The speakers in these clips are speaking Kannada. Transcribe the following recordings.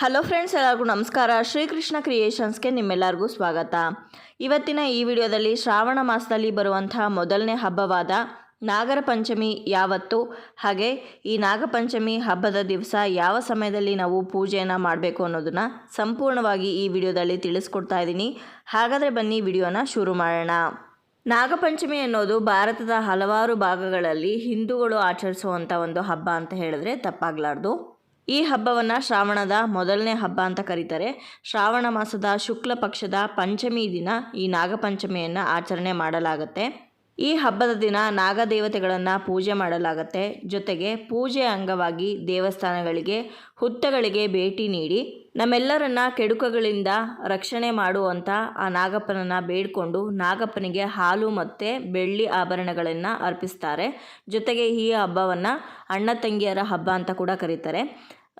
ಹಲೋ ಫ್ರೆಂಡ್ಸ್, ಎಲ್ಲರಿಗೂ ನಮಸ್ಕಾರ. ಶ್ರೀಕೃಷ್ಣ ಕ್ರಿಯೇಷನ್ಸ್ಗೆ ನಿಮ್ಮೆಲ್ಲರಿಗೂ ಸ್ವಾಗತ. ಇವತ್ತಿನ ಈ ವಿಡಿಯೋದಲ್ಲಿ ಶ್ರಾವಣ ಮಾಸದಲ್ಲಿ ಬರುವಂತಹ ಮೊದಲನೇ ಹಬ್ಬವಾದ ನಾಗರ ಪಂಚಮಿ ಯಾವತ್ತು? ಹಾಗೆ ಈ ನಾಗಪಂಚಮಿ ಹಬ್ಬದ ದಿವಸ ಯಾವ ಸಮಯದಲ್ಲಿ ನಾವು ಪೂಜೆಯನ್ನು ಮಾಡಬೇಕು ಅನ್ನೋದನ್ನು ಸಂಪೂರ್ಣವಾಗಿ ಈ ವಿಡಿಯೋದಲ್ಲಿ ತಿಳಿಸ್ಕೊಡ್ತಾ ಇದ್ದೀನಿ. ಹಾಗಾದರೆ ಬನ್ನಿ ವಿಡಿಯೋನ ಶುರು ಮಾಡೋಣ. ನಾಗಪಂಚಮಿ ಅನ್ನೋದು ಭಾರತದ ಹಲವಾರು ಭಾಗಗಳಲ್ಲಿ ಹಿಂದೂಗಳು ಆಚರಿಸುವಂಥ ಒಂದು ಹಬ್ಬ ಅಂತ ಹೇಳಿದ್ರೆ ತಪ್ಪಾಗಲಾರ್ದು. ಈ ಹಬ್ಬವನ್ನು ಶ್ರಾವಣದ ಮೊದಲನೇ ಹಬ್ಬ ಅಂತ ಕರೀತಾರೆ. ಶ್ರಾವಣ ಮಾಸದ ಶುಕ್ಲ ಪಕ್ಷದ ಪಂಚಮಿ ದಿನ ಈ ನಾಗಪಂಚಮಿಯನ್ನು ಆಚರಣೆ ಮಾಡಲಾಗುತ್ತೆ. ಈ ಹಬ್ಬದ ದಿನ ನಾಗದೇವತೆಗಳನ್ನು ಪೂಜೆ ಮಾಡಲಾಗುತ್ತೆ. ಜೊತೆಗೆ ಪೂಜೆ ಅಂಗವಾಗಿ ದೇವಸ್ಥಾನಗಳಿಗೆ, ಹುತ್ತಗಳಿಗೆ ಭೇಟಿ ನೀಡಿ ನಮ್ಮೆಲ್ಲರನ್ನ ಕೆಡುಕಗಳಿಂದ ರಕ್ಷಣೆ ಮಾಡುವಂಥ ಆ ನಾಗಪ್ಪನನ್ನು ಬೇಡಿಕೊಂಡು ನಾಗಪ್ಪನಿಗೆ ಹಾಲು ಮತ್ತು ಬೆಳ್ಳಿ ಆಭರಣಗಳನ್ನು ಅರ್ಪಿಸ್ತಾರೆ. ಜೊತೆಗೆ ಈ ಹಬ್ಬವನ್ನು ಅಣ್ಣ ತಂಗಿಯರ ಹಬ್ಬ ಅಂತ ಕೂಡ ಕರೀತಾರೆ.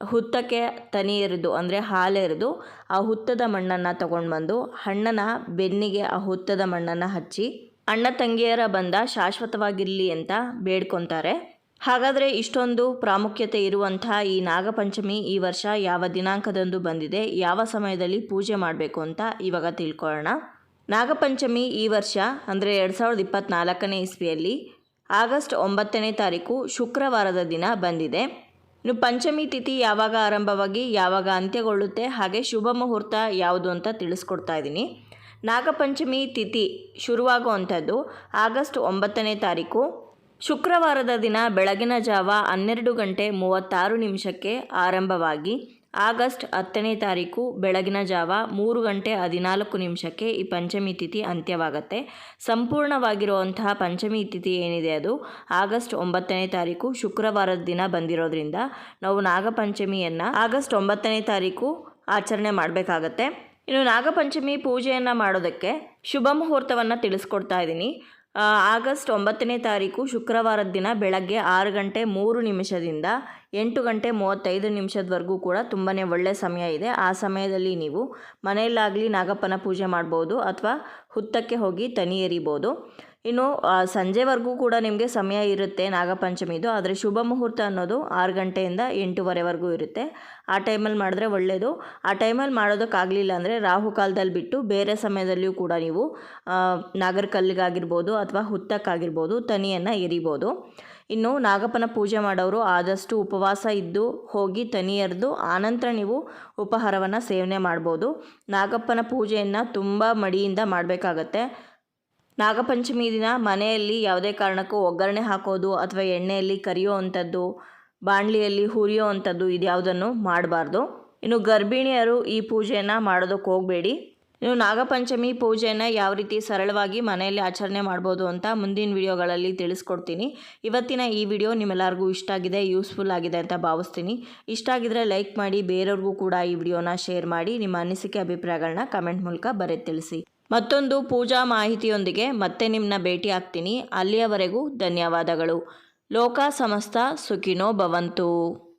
ಹುತ್ತಕ್ಕೆ ತನಿ ಎರೆದು, ಅಂದರೆ ಹಾಲು ಎರೆದು, ಆ ಹುತ್ತದ ಮಣ್ಣನ್ನು ತಗೊಂಡು ಬಂದು ಅಣ್ಣನ ಬೆನ್ನಿಗೆ ಆ ಹುತ್ತದ ಮಣ್ಣನ್ನು ಹಚ್ಚಿ ಅಣ್ಣ ತಂಗಿಯರ ಬಂದ ಶಾಶ್ವತವಾಗಿರಲಿ ಅಂತ ಬೇಡ್ಕೊತಾರೆ. ಹಾಗಾದರೆ ಇಷ್ಟೊಂದು ಪ್ರಾಮುಖ್ಯತೆ ಇರುವಂಥ ಈ ನಾಗಪಂಚಮಿ ಈ ವರ್ಷ ಯಾವ ದಿನಾಂಕದಂದು ಬಂದಿದೆ, ಯಾವ ಸಮಯದಲ್ಲಿ ಪೂಜೆ ಮಾಡಬೇಕು ಅಂತ ಇವಾಗ ತಿಳ್ಕೊಳ್ಳೋಣ. ನಾಗಪಂಚಮಿ ಈ ವರ್ಷ, ಅಂದರೆ ಎರಡು ಸಾವಿರದ ಇಪ್ಪತ್ತ್ನಾಲ್ಕನೇ ಇಸ್ವಿಯಲ್ಲಿ ಆಗಸ್ಟ್ ಒಂಬತ್ತನೇ ತಾರೀಕು ಶುಕ್ರವಾರದ ದಿನ ಬಂದಿದೆ. ಇನ್ನು ಪಂಚಮಿ ತಿಥಿ ಯಾವಾಗ ಆರಂಭವಾಗಿ ಯಾವಾಗ ಅಂತ್ಯಗೊಳ್ಳುತ್ತೆ, ಹಾಗೆ ಶುಭ ಮುಹೂರ್ತ ಯಾವುದು ಅಂತ ತಿಳಿಸ್ಕೊಡ್ತಾ ಇದ್ದೀನಿ. ನಾಗಪಂಚಮಿ ತಿಥಿ ಶುರುವಾಗುವಂಥದ್ದು ಆಗಸ್ಟ್ ಒಂಬತ್ತನೇ ತಾರೀಕು. ಶುಕ್ರವಾರದ ದಿನ ಬೆಳಗಿನ ಜಾವ ಹನ್ನೆರಡು ಗಂಟೆ ಮೂವತ್ತಾರು ನಿಮಿಷಕ್ಕೆ ಆರಂಭವಾಗಿ ಆಗಸ್ಟ್ ಹತ್ತನೇ ತಾರೀಕು ಬೆಳಗಿನ ಜಾವ ಮೂರು ಗಂಟೆ ಹದಿನಾಲ್ಕು ನಿಮಿಷಕ್ಕೆ ಈ ಪಂಚಮಿ ತಿಥಿ ಅಂತ್ಯವಾಗುತ್ತೆ. ಸಂಪೂರ್ಣವಾಗಿರುವಂತಹ ಪಂಚಮಿ ತಿಥಿ ಏನಿದೆ ಅದು? ಆಗಸ್ಟ್ ಒಂಬತ್ತನೇ ತಾರೀಕು ಶುಕ್ರವಾರದ ದಿನ ಬಂದಿರೋದ್ರಿಂದ ನಾವು ನಾಗಪಂಚಮಿಯನ್ನು ಆಗಸ್ಟ್ ಒಂಬತ್ತನೇ ತಾರೀಕು ಆಚರಣೆ ಮಾಡಬೇಕಾಗತ್ತೆ. ಇನ್ನು ನಾಗಪಂಚಮಿ ಪೂಜೆಯನ್ನು ಮಾಡೋದಕ್ಕೆ ಶುಭ ಮುಹೂರ್ತವನ್ನು ತಿಳಿಸ್ಕೊಡ್ತಾ ಇದ್ದೀನಿ ಆಗಸ್ಟ್ ಒಂಬತ್ತನೇ ತಾರೀಕು ಶುಕ್ರವಾರದ ದಿನ ಬೆಳಗ್ಗೆ ಆರು ಗಂಟೆ ಮೂರು ನಿಮಿಷದಿಂದ ಎಂಟು ಗಂಟೆ ಮೂವತ್ತೈದು ನಿಮಿಷದವರೆಗೂ ಕೂಡ ತುಂಬಾ ಒಳ್ಳೆಯ ಸಮಯ ಇದೆ. ಆ ಸಮಯದಲ್ಲಿ ನೀವು ಮನೆಯಲ್ಲಾಗಲಿ ನಾಗಪ್ಪನ ಪೂಜೆ ಮಾಡ್ಬೋದು ಅಥವಾ ಹುತ್ತಕ್ಕೆ ಹೋಗಿ ತನಿ ಎರಿಬೋದು. ಇನ್ನು ಸಂಜೆವರೆಗೂ ಕೂಡ ನಿಮಗೆ ಸಮಯ ಇರುತ್ತೆ ನಾಗಪಂಚಮಿದು ಆದರೆ ಶುಭ ಮುಹೂರ್ತ ಅನ್ನೋದು ಆರು ಗಂಟೆಯಿಂದ ಎಂಟೂವರೆವರೆಗೂ ಇರುತ್ತೆ. ಆ ಟೈಮಲ್ಲಿ ಮಾಡಿದ್ರೆ ಒಳ್ಳೆಯದು ಆ ಟೈಮಲ್ಲಿ ಮಾಡೋದಕ್ಕಾಗಲಿಲ್ಲ ಅಂದರೆ ರಾಹುಕಾಲದಲ್ಲಿ ಬಿಟ್ಟು ಬೇರೆ ಸಮಯದಲ್ಲಿಯೂ ಕೂಡ ನೀವು ನಾಗರ ನಾಗರಕಲ್ಲಿಗಾಗಿರ್ಬೋದು ಅಥವಾ ಹುತ್ತಕ್ಕಾಗಿರ್ಬೋದು ತನಿಯನ್ನು ಎರಿಬೋದು. ಇನ್ನು, ನಾಗಪ್ಪನ ಪೂಜೆ ಮಾಡೋರು ಆದಷ್ಟು ಉಪವಾಸ ಇದ್ದು ಹೋಗಿ ತನಿ ಎರೆದು ಆನಂತರ ನೀವು ಉಪಹಾರವನ್ನು ಸೇವನೆ ಮಾಡ್ಬೋದು. ನಾಗಪ್ಪನ ಪೂಜೆಯನ್ನು ತುಂಬ ಮಡಿಯಿಂದ ಮಾಡಬೇಕಾಗತ್ತೆ. ನಾಗಪಂಚಮಿ ದಿನ ಮನೆಯಲ್ಲಿ ಯಾವುದೇ ಕಾರಣಕ್ಕೂ ಒಗ್ಗರಣೆ ಹಾಕೋದು ಅಥವಾ ಎಣ್ಣೆಯಲ್ಲಿ ಕರಿಯೋ ಅಂಥದ್ದು, ಬಾಣಲಿಯಲ್ಲಿ ಹುರಿಯೋ ಅಂಥದ್ದು ಇದ್ಯಾವುದನ್ನು ಮಾಡಬಾರ್ದು. ಇನ್ನು ಗರ್ಭಿಣಿಯರು ಈ ಪೂಜೆಯನ್ನು ಮಾಡೋದಕ್ಕೆ ಹೋಗಬೇಡಿ. ಇನ್ನು ನಾಗಪಂಚಮಿ ಪೂಜೆಯನ್ನು ಯಾವ ರೀತಿ ಸರಳವಾಗಿ ಮನೆಯಲ್ಲಿ ಆಚರಣೆ ಮಾಡ್ಬೋದು ಅಂತ ಮುಂದಿನ ವಿಡಿಯೋಗಳಲ್ಲಿ ತಿಳಿಸ್ಕೊಡ್ತೀನಿ. ಇವತ್ತಿನ ಈ ವಿಡಿಯೋ ನಿಮ್ಮೆಲ್ಲರಿಗೂ ಇಷ್ಟ ಆಗಿದೆ, ಯೂಸ್ಫುಲ್ ಆಗಿದೆ ಅಂತ ಭಾವಿಸ್ತೀನಿ. ಇಷ್ಟ ಆಗಿದ್ರೆ ಲೈಕ್ ಮಾಡಿ, ಬೇರೆಯವ್ರಿಗೂ ಕೂಡ ಈ ವಿಡಿಯೋನ ಶೇರ್ ಮಾಡಿ, ನಿಮ್ಮ ಅನಿಸಿಕೆ ಅಭಿಪ್ರಾಯಗಳನ್ನ ಕಮೆಂಟ್ ಮೂಲಕ ಬರೆ ತಿಳಿಸಿ. ಮತ್ತೊಂದು ಪೂಜಾ ಮಾಹಿತಿಯೊಂದಿಗೆ ಮತ್ತೆ ನಿಮ್ಮನ್ನ ಭೇಟಿ ಆಗ್ತೀನಿ ಅಲ್ಲಿಯವರೆಗೂ ಧನ್ಯವಾದಗಳು. ಲೋಕ ಸಮಸ್ತ ಸುಖಿನೋ ಭವಂತು.